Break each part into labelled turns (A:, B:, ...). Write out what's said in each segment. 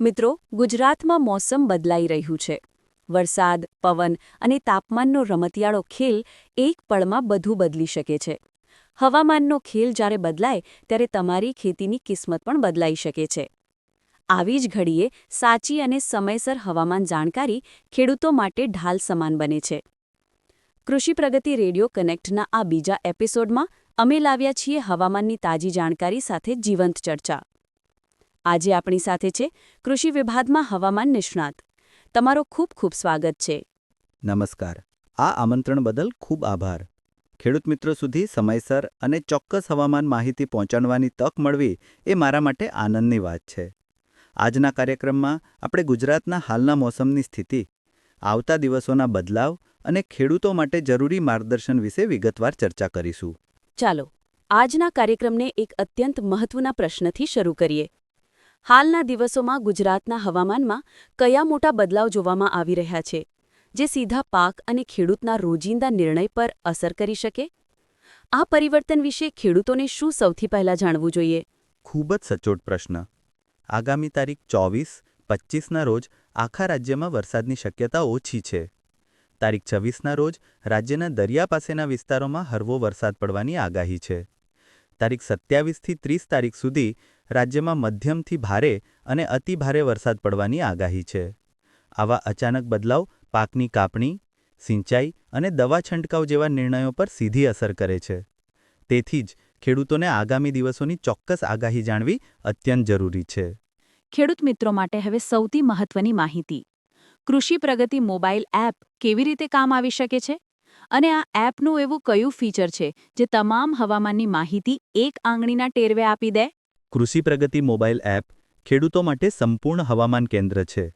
A: મિત્રો, ગુજરાતમાં મોસમ બદલાઈ રહ્યું છે. વરસાદ, પવન અને તાપમાનનો રમતિયાળો ખેલ એક પળમાં બધું બદલી શકે છે. હવામાનનો ખેલ જ્યારે બદલાય, ત્યારે તમારી ખેતીની કિસ્મત પણ બદલાઈ શકે છે. આવી જ ઘડીએ સાચી અને સમયસર હવામાન જાણકારી ખેડૂતો માટે ઢાલ સમાન બને છે. કૃષિ પ્રગતિ રેડિયો કનેક્ટના આ બીજા એપિસોડમાં અમે લાવ્યા છીએ હવામાનની તાજી જાણકારી સાથે જીવંત ચર્ચા. આજે આપણી સાથે છે કૃષિ વિભાગમાં હવામાન નિષ્ણાત. તમારો ખૂબ ખૂબ સ્વાગત છે.
B: નમસ્કાર. આ આમંત્રણ બદલ ખૂબ આભાર. ખેડૂત મિત્રો સુધી સમયસર અને ચોક્કસ હવામાન માહિતી પહોંચાડવાની તક મળવી એ મારા માટે આનંદની વાત છે. આજના કાર્યક્રમમાં આપણે ગુજરાતના હાલના મોસમની સ્થિતિ આવતા દિવસોના બદલાવ અને ખેડૂતો માટે જરૂરી માર્ગદર્શન વિશે વિગતવાર ચર્ચા કરીશું.
A: ચાલો આજના કાર્યક્રમને એક અત્યંત મહત્વના પ્રશ્નથી શરૂ કરીએ. હાલના દિવસોમાં ગુજરાતના હવામાનમાં કયા મોટા બદલાવ જોવામાં આવી રહ્યા છે, જે સીધા પાક અને ખેડૂતના રોજિંદા નિર્ણય પર અસર કરી શકે? આ પરિવર્તન વિશે ખેડૂતોને શું સૌથી પહેલા જાણવું જોઈએ?
B: ખૂબ જ સચોટ પ્રશ્ન. આગામી તારીખ ચોવીસ પચ્ચીસના રોજ આખા રાજ્યમાં વરસાદની શક્યતા ઓછી છે. તારીખ છવ્વીસના રોજ રાજ્યના દરિયા પાસેના વિસ્તારોમાં હળવો વરસાદ પડવાની આગાહી છે. તારીખ સત્યાવીસથી ત્રીસ તારીખ સુધી રાજ્યમાં મધ્યમથી ભારે અને અતિભારે વરસાદ પડવાની આગાહી છે. આવા અચાનક બદલાવ પાકની કાપણી, સિંચાઈ અને દવા છંટકાવ જેવા નિર્ણયો પર સીધી અસર કરે છે. તેથી જ ખેડૂતોને આગામી દિવસોની ચોક્કસ આગાહી જાણવી અત્યંત જરૂરી છે.
A: ખેડૂત મિત્રો માટે હવે સૌથી મહત્વની માહિતી. કૃષિ પ્રગતિ મોબાઈલ એપ કેવી રીતે કામ આવી શકે છે? અને આ એપનું એવું કયું ફીચર છે જે તમામ હવામાનની માહિતી એક આંગળીના ટેરવે આપી દે?
B: કૃષિ પ્રગતિ મોબાઈલ એપ ખેડૂતો માટે સંપૂર્ણ હવામાન કેન્દ્ર છે.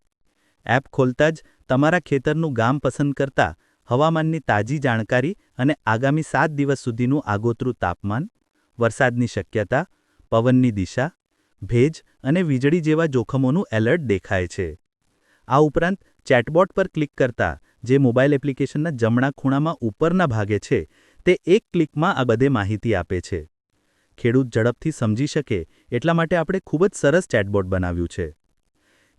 B: એપ ખોલતા જ તમારા ખેતરનું ગામ પસંદ કરતા હવામાનની તાજી જાણકારી અને આગામી સાત દિવસ સુધીનું આગોતરું તાપમાન, વરસાદની શક્યતા, પવનની દિશા, ભેજ અને વીજળી જેવા જોખમોનું એલર્ટ દેખાય છે. આ ઉપરાંત ચેટબોટ પર ક્લિક કરતા જે મોબાઈલ એપ્લિકેશનના જમણા ખૂણામાં ઉપરના ભાગે છે, તે એક ક્લિકમાં આ બધે માહિતી આપે છે. ખેડૂત ઝડપથી સમજી શકે એટલા માટે આપણે ખૂબ જ સરસ ચેટબોટ બનાવ્યું છે.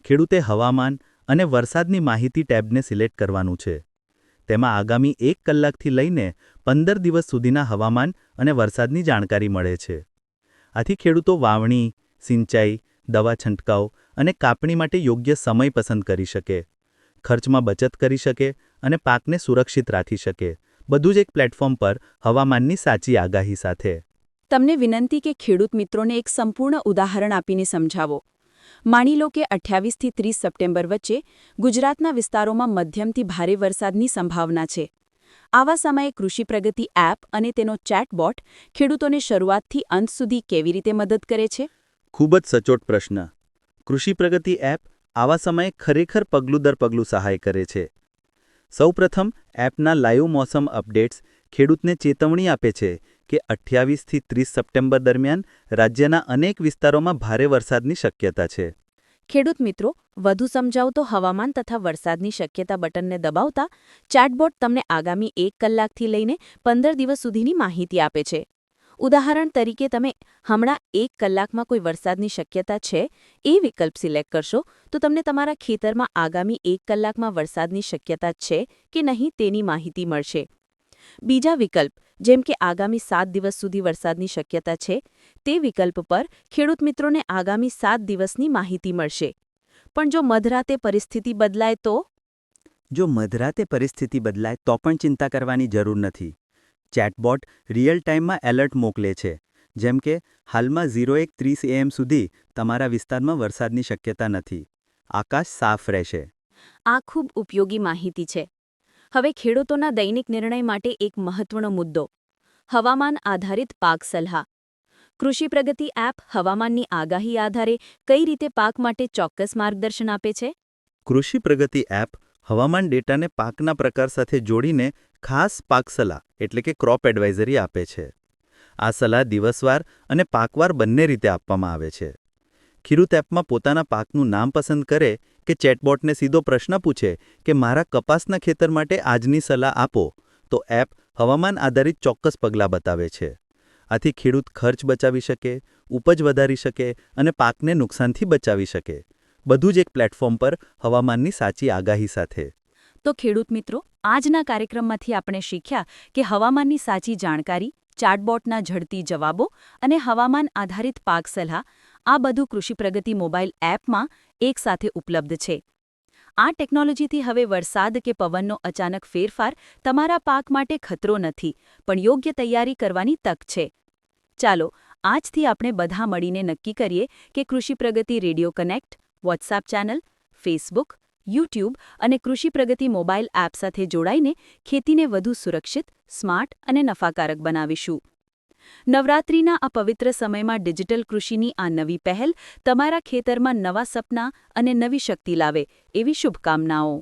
B: ખેડૂતે હવામાન અને વરસાદની માહિતી ટેબને સિલેક્ટ કરવાનું છે. તેમાં આગામી એક કલાકથી લઈને પંદર દિવસ સુધીના હવામાન અને વરસાદની જાણકારી મળે છે. આથી ખેડૂતો વાવણી, સિંચાઈ, દવા છંટકાવ અને કાપણી માટે યોગ્ય સમય પસંદ કરી શકે. ખર્ચમાં બચત કરી શકે અને પાકને સુરક્ષિત રાખી શકે. બધું જ એક પ્લેટફોર્મ પર હવામાનની સાચી આગાહી સાથે.
A: તમને વિનંતી કે ખેડૂત મિત્રોને એક સંપૂર્ણ ઉદાહરણ આપીને સમજાવો. માની લો કે અઠ્યાવીસથી ત્રીસ સપ્ટેમ્બર વચ્ચે ગુજરાતના વિસ્તારોમાં મધ્યમથી ભારે વરસાદની સંભાવના છે. આવા સમયે કૃષિ પ્રગતિ એપ અને તેનો ચેટબોટ ખેડૂતોને શરૂઆતથી અંત સુધી કેવી રીતે મદદ કરે છે?
B: ખૂબ જ સચોટ પ્રશ્ન. કૃષિ પ્રગતિ એપ આવા સમયે ખરેખર પગલું દર પગલું સહાય કરે છે. સૌપ્રથમ, એપના લાઈવ મોસમ અપડેટ્સ ખેડૂતને ચેતવણી આપે છે કે અઠ્યાવીસથી ત્રીસ સપ્ટેમ્બર દરમિયાન રાજ્યના અનેક વિસ્તારોમાં ભારે વરસાદની શક્યતા છે.
A: ખેડૂત મિત્રો, વધુ સમજાવતો હવામાન તથા વરસાદની શક્યતા બટનને દબાવતા ચેટબોટ તમને આગામી એક કલાકથી લઈને પંદર દિવસ સુધીની માહિતી આપે છે. ઉદાહરણ તરીકે તમે હમણાં એક કલાકમાં કોઈ વરસાદની શક્યતા છે એ વિકલ્પ સિલેક્ટ કરશો, તો તમને તમારા ખેતરમાં આગામી એક કલાકમાં વરસાદની શક્યતા છે કે નહીં તેની માહિતી મળશે. બીજા વિકલ્પ, જેમ કે આગામી સાત દિવસ સુધી વરસાદની શક્યતા છે, તે વિકલ્પ પર ખેડૂત મિત્રોને આગામી સાત દિવસની માહિતી મળશે. પણ જો મધરાતે પરિસ્થિતિ બદલાય તો?
B: જો મધરાતે પરિસ્થિતિ બદલાય તો પણ ચિંતા કરવાની જરૂર નથી. ચેટબોટ રિયલ ટાઈમમાં એલર્ટ મોકલે છે. જેમ કે હાલમાં ઝીરો એક ત્રીસ એએમ સુધી તમારા વિસ્તારમાં વરસાદની શક્યતા નથી. આકાશ સાફ રહેશે.
A: આ ખૂબ ઉપયોગી માહિતી છે. હવે ખેડૂતોના દૈનિક નિર્ણય માટે એક મહત્વનો મુદ્દો. હવામાન આધારિત પાક સલાહ. કૃષિ પ્રગતિ એપ હવામાનની આગાહી આધારે કઈ રીતે પાક માટે ચોક્કસ માર્ગદર્શન આપે છે?
B: કૃષિ પ્રગતિ એપ હવામાન ડેટાને પાકના પ્રકાર સાથે જોડીને ખાસ પાક સલાહ, એટલે કે ક્રોપ એડવાઇઝરી આપે છે. આ સલાહ દિવસવાર અને પાકવાર બંને રીતે આપવામાં આવે છે. ખેડૂત એપમાં પોતાના પાકનું નામ પસંદ કરે કે ચેટબોટને સીધો પ્રશ્ન પૂછે કે મારા કપાસના ખેતર માટે આજની સલાહ આપો, તો એપ હવામાન આધારિત ચોક્કસ પગલાં બતાવે છે. આથી ખેડૂત ખર્ચ બચાવી શકે, ઉપજ વધારી શકે અને પાકને નુકસાનથી બચાવી શકે. બધું જ એક પ્લેટફોર્મ પર હવામાનની સાચી આગાહી સાથે.
A: તો ખેડૂત મિત્રો, આજના કાર્યક્રમમાંથી આપણે શીખ્યા કે હવામાનની સાચી જાણકારી, ચાટબોટના ઝડપી જવાબો અને હવામાન આધારિત પાક સલાહ, આ બધું કૃષિ પ્રગતિ મોબાઈલ એપમાં એકસાથે ઉપલબ્ધ છે. આ ટેકનોલોજીથી હવે વરસાદ કે પવનનો અચાનક ફેરફાર તમારા પાક માટે ખતરો નથી, પણ યોગ્ય તૈયારી કરવાની તક છે. ચાલો, આજથી આપણે બધા મળીને નક્કી કરીએ કે Krishi Pragati radio connect, WhatsApp channel, Facebook YouTube અને કૃષિ પ્રગતિ મોબાઈલ એપ સાથે જોડાઈને ખેતીને વધુ સુરક્ષિત, સ્માર્ટ અને નફાકારક બનાવીશું. નવરાત્રિના આ પવિત્ર સમયમાં ડિજિટલ કૃષિની આ નવી પહેલ તમારા ખેતરમાં નવા સપના અને નવી શક્તિ લાવે એવી શુભકામનાઓ.